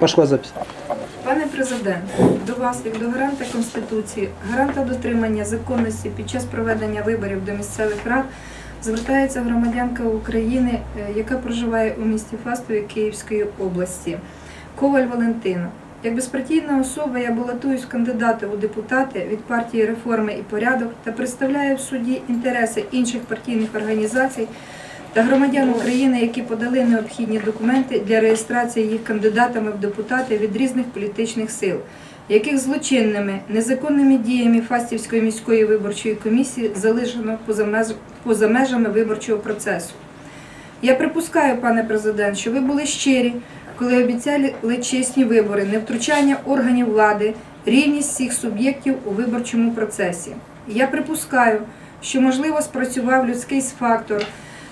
Пошла запись. Пане президент, до вас, як до гаранта Конституції, гаранта дотримання законності під час проведення виборів до місцевих рад, звертається громадянка України, е, яка проживає у місті Фастові Київської області. Коваль Валентина. Як безпартійна особа я балотуюсь в кандидати у депутати від партії реформи і порядок та представляю в суді інтереси інших партійних організацій та громадян України, які подали необхідні документи для реєстрації їх кандидатами в депутати від різних політичних сил, яких злочинними незаконними діями Фастівської міської виборчої комісії залишено поза меж- поза межами виборчого процесу. Я припускаю, пане президент, що ви були щирі, коли обіцяли чесні вибори, невтручання органів влади, рівність всіх суб'єктів у виборчому процесі. Я припускаю, що можливо спрацював людський фактор,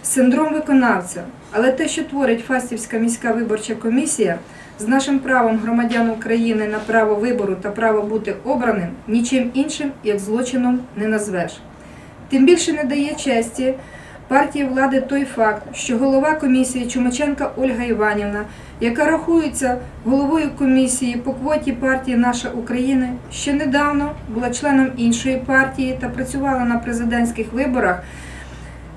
синдром виконавця, але те, що творить Фастівська міська виборча комісія з нашим правом громадян України на право вибору та право бути обраним, нічим іншим як злочином не назвеш. Тим більше не дає честі партії влади той факт, що голова комісії Чумаченка Ольга Іванівна, яка рахується головою комісії по квоті партії Наша Україна, ще недавно була членом іншої партії та працювала на президентських виборах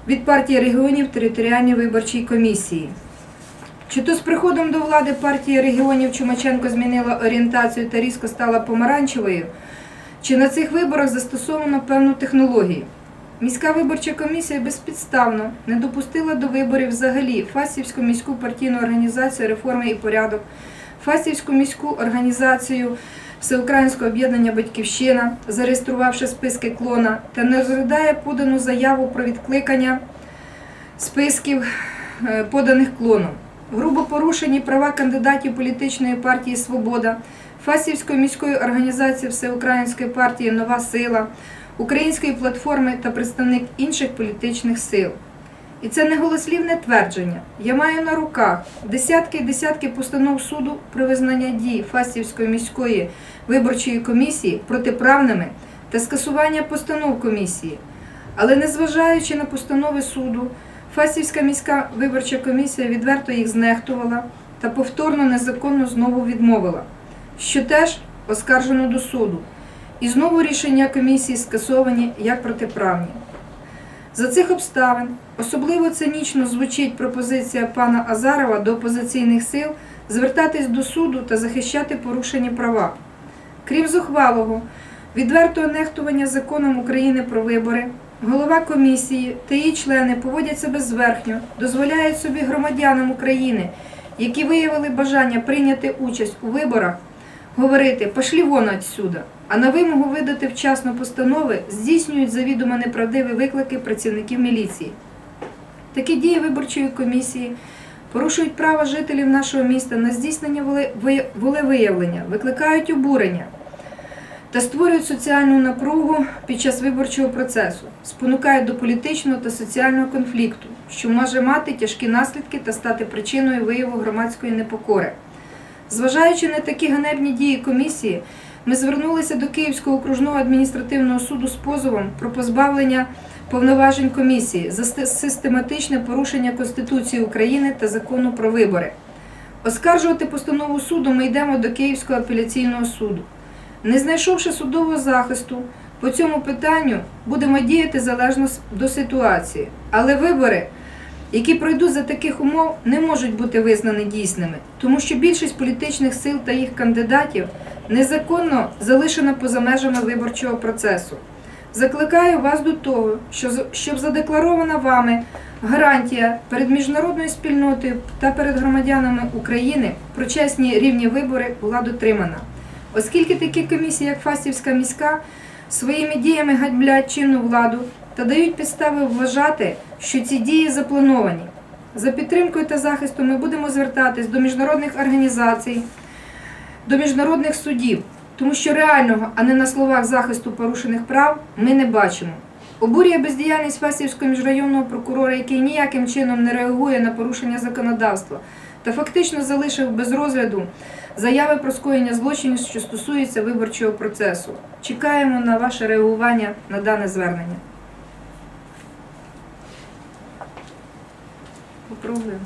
від партії регіонів територіальній виборчій комісії. Чи то з приходом до влади партії регіонів Чумаченко змінила орієнтацію та різко стала помаранчевою, чи на цих виборах застосовано певну технологію? Міська виборча комісія безпідставно не допустила до виборів взагалі Фастівську міську партійну організацію реформи і порядок, Фастівську міську організацію Всеукраїнського об'єднання Батьківщина, зареєструвавши списки клона, та не розглядає подану заяву про відкликання списків е, поданих клоном. Грубо порушені права кандидатів політичної партії Свобода, Фастівської міської організації Всеукраїнської партії Нова сила, Української платформи та представник інших політичних сил. І це не голослівне твердження. Я маю на руках десятки і десятки постанов суду про визнання дій Фастівської міської виборчої комісії протиправними та скасування постанов комісії. Але незважаючи на постанови суду, Фастівська міська виборча комісія відверто їх знехтувала та повторно незаконно знову відмовила, що теж оскаржено до суду. І знову рішення комісії скасовані як протиправні. За цих обставин особливо цинічно звучить пропозиція пана Азарова до опозиційних сил звертатись до суду та захищати порушені права. Крім зухвалого, відвертого нехтування законом України про вибори, голова комісії та її члени поводять себе зверхньо, дозволяють собі громадянам України, які виявили бажання прийняти участь у виборах, говорити «пошлі вон отсюда», а на вимогу видати вчасно постанови здійснюють завідомо неправдиві виклики працівників міліції. Такі дії виборчої комісії порушують право жителів нашого міста на здійснення волевиявлення, викликають обурення та створюють соціальну напругу під час виборчого процесу, спонукають до політичного та соціального конфлікту, що може мати тяжкі наслідки та стати причиною вияву громадської непокори. Зважаючи на такі ганебні дії комісії, ми звернулися до Київського окружного адміністративного суду з позовом про позбавлення повноважень комісії за систематичне порушення Конституції України та закону про вибори. Оскаржувати постанову суду ми йдемо до Київського апеляційного суду. Не знайшовши судового захисту по цьому питанню, будемо діяти залежно до ситуації. Але вибори, які пройдуть за таких умов, не можуть бути визнані дійсними, тому що більшість політичних сил та їх кандидатів незаконно залишена поза межами виборчого процесу. Закликаю вас до того, щоб задекларована вами гарантія перед міжнародною спільнотою та перед громадянами України про чесні рівні вибори була дотримана. Оскільки такі комісії, як Фастівська міська, своїми діями ганьблять чинну владу та дають підстави вважати, що ці дії заплановані. За підтримкою та захистом ми будемо звертатись до міжнародних організацій, до міжнародних судів, тому що реального, а не на словах захисту порушених прав, ми не бачимо. Обурює бездіяльність Фастівського міжрайонного прокурора, який ніяким чином не реагує на порушення законодавства та фактично залишив без розгляду заяви про скоєння злочинів, що стосуються виборчого процесу. Чекаємо на ваше реагування на дане звернення. Попробуємо.